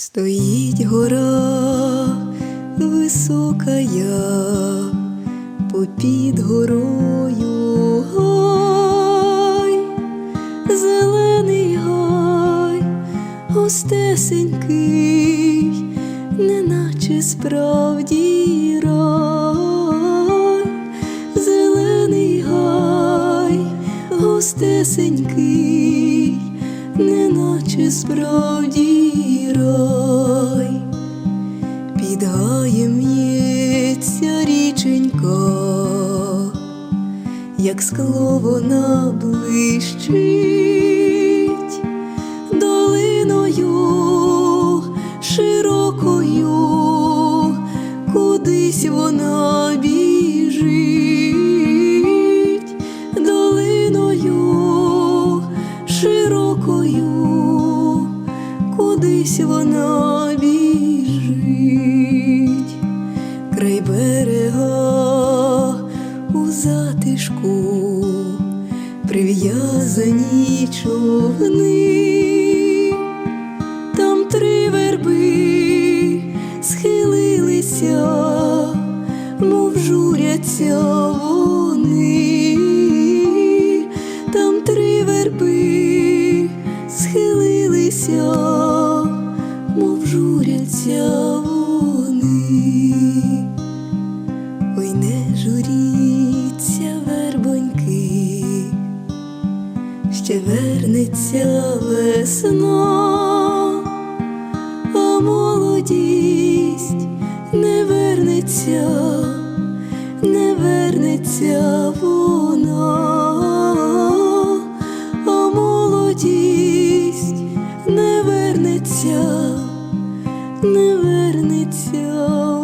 Стоїть гора високая, попід горою. Гай, зелений гай, густесенький, неначе справді рай, зелений гай, густесенький, неначе справді рай, під гаєм ється річенька, як скло вона блищить долиною широкою, кудись вона біжить, долиною широкою, кудись вона біжить, край берега у затишку прив'язані човни, там три верби схилилися, мов журяться вони, там три верби схилилися, журяться вони. Ой, не журіться, вербоньки, ще вернеться весна, а молодість не вернеться, не вернеться вона, вернеться